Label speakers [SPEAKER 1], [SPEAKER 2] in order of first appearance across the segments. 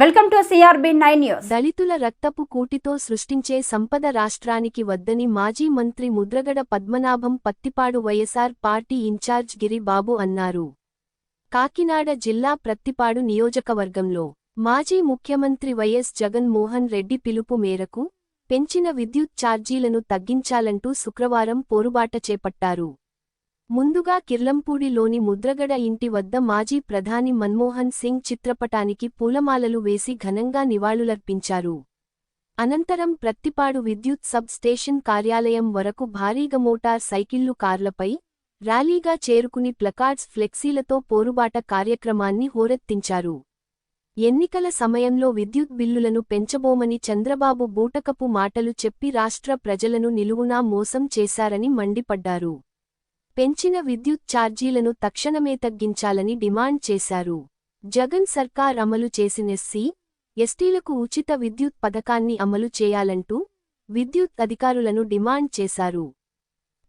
[SPEAKER 1] Welcome to CRB nine news.
[SPEAKER 2] దళితుల రక్తపు కూటితో సృష్టించే సంపద రాష్ట్రానికి వద్దని మాజీ మంత్రి Mudragada Padmanabham Pattipadu YSR party incharge Giribabu అన్నారు. కాకినాడ జిల్లా ప్రత్తిపాడు నియోజకవర్గంలో మాజీ ముఖ్యమంత్రి వైఎస్ జగన్మోహన్ రెడ్డి పిలుపు మేరకు పెంచిన విద్యుత్ ఛార్జీలను తగ్గించాలంటూ శుక్రవారం పోరుబాట చేపట్టారు. ముందుగా కిర్లంపూడిలోని ముద్రగడ ఇంటి వద్ద మాజీ ప్రధాని మన్మోహన్ సింగ్ చిత్రపటానికి పూలమాలలు వేసి ఘనంగా నివాళులర్పించారు. అనంతరం ప్రత్తిపాడు విద్యుత్ సబ్ స్టేషన్ కార్యాలయం వరకు భారీగా మోటార్ సైకిళ్ళు కార్లపై ర్యాలీగా చేరుకుని ప్లకార్డ్స్ ఫ్లెక్సీలతో పోరుబాట కార్యక్రమాన్ని హోరెత్తించారు. ఎన్నికల సమయంలో విద్యుత్ బిల్లులను పెంచబోమని చంద్రబాబు బూటకపు మాటలు చెప్పి రాష్ట్ర ప్రజలను నిలువునా మోసం చేశారని మండిపడ్డారు. పెంచిన విద్యుత్ ఛార్జీలను తక్షణమే తగ్గించాలని డిమాండ్ చేశారు. జగన్ సర్కార్ అమలు చేసిన ఎస్సీ ఎస్టీలకు ఉచిత విద్యుత్ పథకాన్ని అమలు చేయాలంటూ విద్యుత్ అధికారులను డిమాండ్ చేశారు.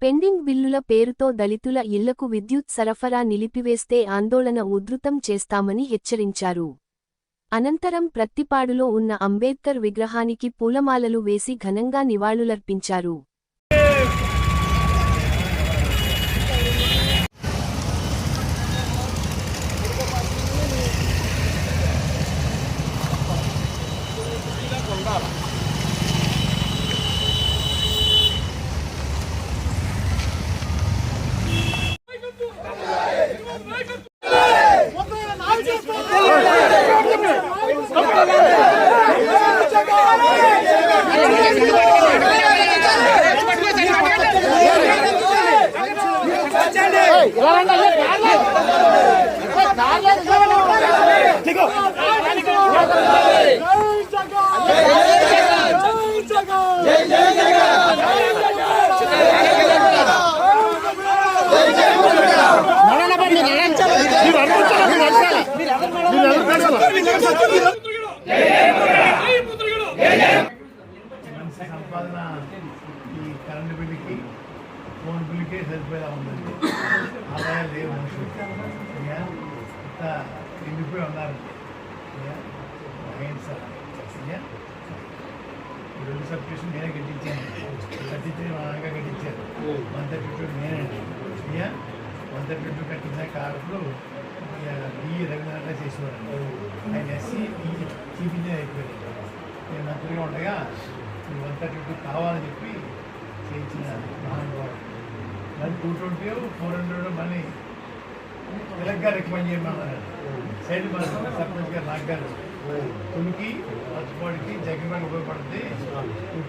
[SPEAKER 2] పెండింగ్ బిల్లుల పేరుతో దళితుల ఇళ్ళకు విద్యుత్ సరఫరా నిలిపివేస్తే ఆందోళన ఉధృతం చేస్తామని హెచ్చరించారు. అనంతరం ప్రత్తిపాడులో ఉన్న అంబేద్కర్ విగ్రహానికి పూలమాలలు వేసి ఘనంగా నివాళులర్పించారు.
[SPEAKER 3] సంపాదన ఈ కరెంటు బిల్లుకి ఫోన్ బిల్లుకే సరిపోయేలా ఉందండి ఆదాయాలు లేవు మనుషులు అయ్యా ఇంత ఎండిపోయి ఉన్నారు. అయ్యా ఈ రెండు సబ్స్టేషన్ నేనే కట్టించాను. కట్టించి మా నాన్నగా కట్టించారు వన్ థర్టీ టూ నేనండి అయ్యా వన్ థర్టీ టూ కట్టించిన కారకులు ఈ రవీంద్ర చేసేవారు. ఆయన ఎస్సీ ఈ చీఫ్ అయిపోయాడు నేను మంత్రిగా ఉండగా ఈ వన్ థర్టీ టూ కావాలని చెప్పి చేయించిన మహానుభావుడు. మళ్ళీ టూ ట్వంటీ ఫోర్ హండ్రెడ్ మళ్ళీ తెలంగాణ రికమెండ్ చేయమన్నారు సైడ్ మన సర్పంచ్ గారు నాకు గారు తునికి పచ్చిపాడికి జగన్ ఉపయోగపడుతుంది టూ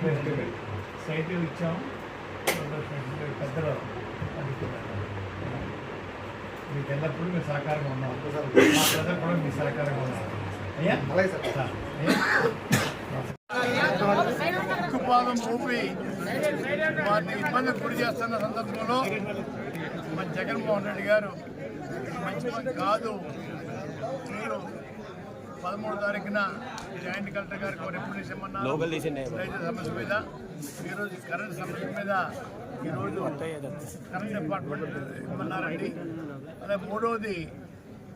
[SPEAKER 3] ట్వంటీ సైట్ ఇచ్చాం పెద్దలు అనుకున్నారు మీకు ఎల్లప్పుడూ మీరు సహకారంగా ఉన్నాం మా ప్రజలు కూడా మీ సహకారంగా ఉన్నారు అయ్యా అలాగే సార్ ఉక్కుపాదం ఊపి వారిని ఇబ్బంది గురి చేస్తున్న సందర్భంలో మన జగన్మోహన్ రెడ్డి గారు మంచి కాదు. మీరు పదమూడు తారీఖున జాయింట్ కలెక్టర్ గారికి రిప్రజెంటేషన్ ఇమ్మన్నారు. రైతు సమస్య మీద ఈరోజు కరెంట్ సమస్య మీద ఈరోజు కరెంట్ డిపార్ట్మెంట్ ఇమ్మన్నారండి. అదే మూడవది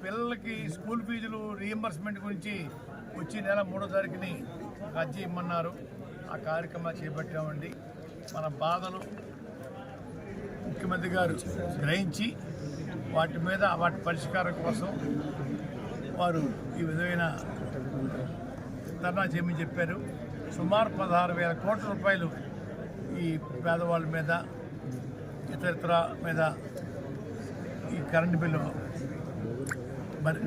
[SPEAKER 3] పిల్లలకి స్కూల్ ఫీజులు రీఎంబర్స్మెంట్ గురించి వచ్చే నెల మూడో తారీఖుని అర్జీ ఇమ్మన్నారు. ఆ కార్యక్రమాలు చేపట్టామండి. మన బాధలు ముఖ్యమంత్రి గారు గ్రహించి వాటి మీద వాటి పరిష్కారం కోసం వారు ఈ విధమైన ధర్నా చేయమని చెప్పారు. సుమారు పదహారు వేల కోట్ల రూపాయలు ఈ పేదవాళ్ళ మీద ఇతరితర మీద ఈ కరెంటు బిల్లు మరి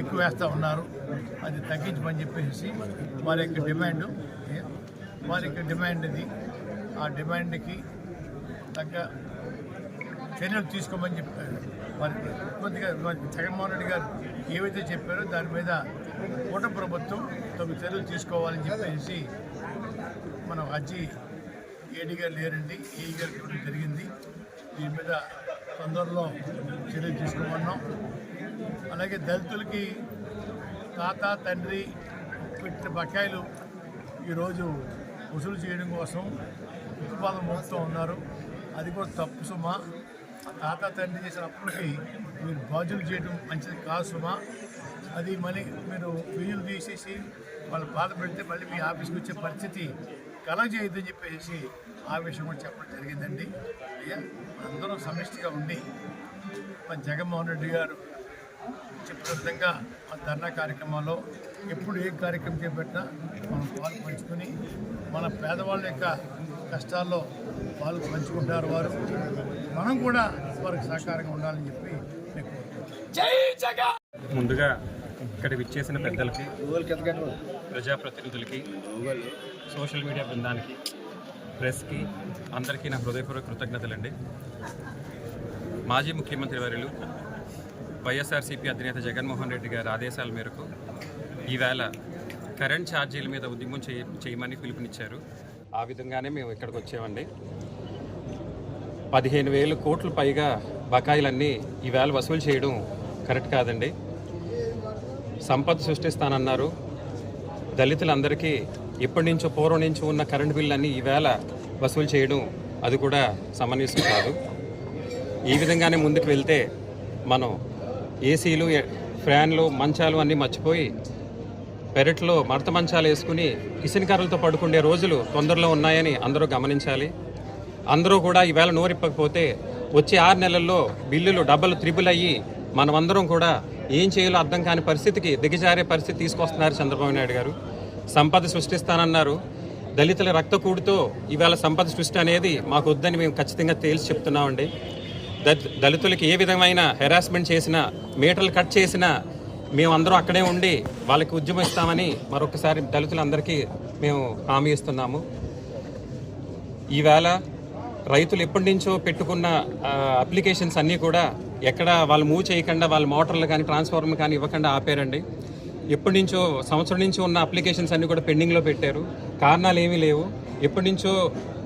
[SPEAKER 3] ఎక్కువ వేస్తూ ఉన్నారు. అది తగ్గించమని చెప్పేసి వారి యొక్క డిమాండ్. వారికి డిమాండ్ ఇది. ఆ డిమాండ్కి తగ్గ చర్యలు తీసుకోమని చెప్పారు మరి ముఖ్యమంత్రి మరి జగన్మోహన్ రెడ్డి గారు ఏవైతే చెప్పారో దాని మీద కూట ప్రభుత్వం తగు చర్యలు తీసుకోవాలని చెప్పేసి మనం అజ్జి ఏడీ గారు లేరండి. ఏఈ గారు ఇవ్వడం జరిగింది. దీని మీద తొందరలో చర్యలు తీసుకోమన్నాం. అలాగే దళితులకి తాత తండ్రి పెట్టిన బకాయిలు ఈరోజు వసూలు చేయడం కోసం ఉత్పాదన మోపుతూ ఉన్నారు. అది కూడా తప్పు సుమా. తాత తండ్రి చేసిన అప్పులకి మీరు బాధ్యులు చేయడం మంచిది కాదు సుమా. అది మళ్ళీ మీరు ఫీజులు తీసేసి వాళ్ళు బాధ పెడితే మళ్ళీ మీ ఆఫీస్కి వచ్చే పరిస్థితి కలగజేయద్దని చెప్పేసి ఆ విషయం కూడా చెప్పడం జరిగిందండి. అయ్యా అందరం సమిష్టిగా ఉండి మన జగన్మోహన్ రెడ్డి గారు చెప్పిన విధంగా మన ధర్నా కార్యక్రమాల్లో ఎప్పుడు ఏ కార్యక్రమం చేపట్టినా మనం పాలు పంచుకొని మన పేదవాళ్ళ యొక్క కష్టాల్లో పాలు పంచుకుంటారు వారు. మనం కూడా వారికి సహకారంగా ఉండాలని చెప్పి.
[SPEAKER 4] ముందుగా ఇక్కడ విచ్చేసిన పెద్దలకి ప్రజాప్రతినిధులకి సోషల్ మీడియా బృందానికి ప్రెస్కి అందరికీ నా హృదయపూర్వక కృతజ్ఞతలండి. మాజీ ముఖ్యమంత్రి వర్యులు వైఎస్ఆర్సీపీ అధినేత జగన్మోహన్ రెడ్డి గారి ఆదేశాల మేరకు ఈవేళ కరెంట్ ఛార్జీల మీద ఉద్యమం చేయ చేయమని పిలుపునిచ్చారు. ఆ విధంగానే మేము ఇక్కడికి వచ్చామండి. పదిహేను వేలు కోట్లు పైగా బకాయిలన్నీ ఈవేళ వసూలు చేయడం కరెక్ట్ కాదండి. సంపద సృష్టిస్తానన్నారు. దళితులందరికీ ఎప్పటి నుంచో పూర్వం నుంచి ఉన్న కరెంటు బిల్లు ఈవేళ వసూలు చేయడం అది కూడా సమంజసం కాదు. ఈ విధంగానే ముందుకు వెళ్తే మనం ఏసీలు ఫ్యాన్లు మంచాలు అన్నీ మర్చిపోయి పెరట్లో మడత మంచాలు వేసుకుని కిచెన్ పడుకునే రోజులు తొందరలో ఉన్నాయని అందరూ గమనించాలి. అందరూ కూడా ఈవేళ నోరిప్పకపోతే వచ్చే ఆరు నెలల్లో బిల్లులు డబ్బులు త్రిబుల్ అయ్యి మనమందరం కూడా ఏం చేయాలో అర్థం కాని పరిస్థితికి దిగజారే పరిస్థితి తీసుకొస్తున్నారు చంద్రబాబు నాయుడు గారు. సంపద సృష్టిస్తానన్నారు. దళితుల రక్తకూడితో ఈవేళ సంపద సృష్టి అనేది మాకు వద్దని మేము ఖచ్చితంగా తేల్చి చెప్తున్నామండి. దళితులకి ఏ విధమైన హెరాస్మెంట్ చేసినా మీటర్లు కట్ చేసినా మేమందరం అక్కడే ఉండి వాళ్ళకి ఉద్యమం ఇస్తామని మరొకసారి దళితులందరికీ మేము హామీ ఇస్తున్నాము. ఈవేళ రైతులు ఎప్పటి నుంచో పెట్టుకున్న అప్లికేషన్స్ అన్నీ కూడా ఎక్కడ వాళ్ళు మూవ్ చేయకుండా వాళ్ళ మోటార్లు కానీ ట్రాన్స్ఫార్మర్ కానీ ఇవ్వకుండా ఆపారండి. ఎప్పటి నుంచో సంవత్సరం నుంచి ఉన్న అప్లికేషన్స్ అన్నీ కూడా పెండింగ్లో పెట్టారు. కారణాలు ఏమీ లేవు. ఎప్పటి నుంచో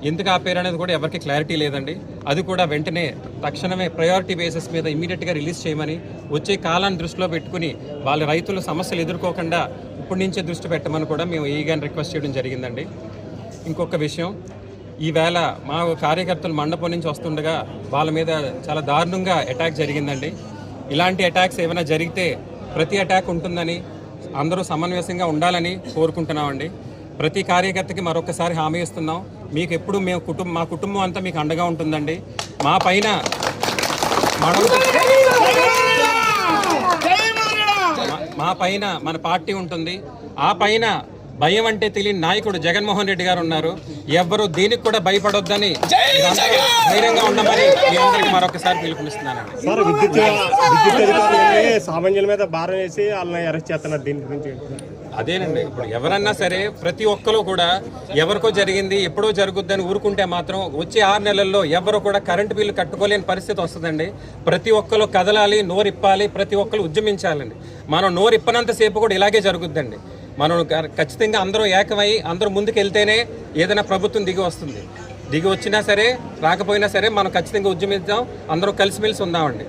[SPEAKER 4] ఎందుకు ఆపారు అనేది కూడా ఎవరికి క్లారిటీ లేదండి. అది కూడా వెంటనే తక్షణమే ప్రయారిటీ బేసిస్ మీద ఇమీడియట్గా రిలీజ్ చేయమని వచ్చే కాలాన్ని దృష్టిలో పెట్టుకుని వాళ్ళ రైతుల సమస్యలు ఎదుర్కోకుండా ఇప్పటి నుంచే దృష్టి పెట్టమని కూడా మేము ఈగాని రిక్వెస్ట్ చేయడం జరిగిందండి. ఇంకొక విషయం ఈవేళ మా కార్యకర్తలు మండపం నుంచి వస్తుండగా వాళ్ళ మీద చాలా దారుణంగా అటాక్ జరిగిందండి. ఇలాంటి అటాక్స్ ఏమైనా జరిగితే ప్రతి అటాక్ ఉంటుందని అందరూ సమన్వయంగా ఉండాలని కోరుకుంటున్నామండి. ప్రతి కార్యకర్తకి మరొకసారి హామీ ఇస్తున్నాం. మీకు ఎప్పుడు మేము కుటుంబం మా కుటుంబం అంతా మీకు అండగా ఉంటుందండి. మా పైన మనం- మా- పైన మన పార్టీ ఉంటుంది. ఆ పైన భయం అంటే తెలియని నాయకుడు జగన్మోహన్ రెడ్డి గారు ఉన్నారు. ఎవ్వరు దీనికి కూడా భయపడొద్దని ధైర్యంగా ఉండమని మీ అందరికీ మరొకసారి పిలుపునిస్తున్నానండి
[SPEAKER 5] విద్యుత్ విద్యుత్ సామాన్యుల మీద భారం వేసి వాళ్ళని అరెస్ట్ చేస్తున్నారు దీని గురించి.
[SPEAKER 4] అదేనండి. ఇప్పుడు ఎవరన్నా సరే ప్రతి ఒక్కరు కూడా ఎవరికో జరిగింది ఎప్పుడో జరుగుద్దని ఊరుకుంటే మాత్రం వచ్చే ఆరు నెలల్లో ఎవరు కూడా కరెంటు బిల్లు కట్టుకోలేని పరిస్థితి వస్తుందండి. ప్రతి ఒక్కరు కదలాలి నోరిప్పాలి ప్రతి ఒక్కరు ఉద్యమించాలండి. మనం నోరిప్పనంతసేపు కూడా ఇలాగే జరుగుద్దండి. మనం ఖచ్చితంగా అందరూ ఏకమై అందరూ ముందుకు వెళ్తేనే ఏదైనా ప్రభుత్వం దిగి వస్తుంది. దిగి వచ్చినా సరే రాకపోయినా సరే మనం ఖచ్చితంగా ఉద్యమిద్దాం అందరూ కలిసిమెలిసి ఉందామండి.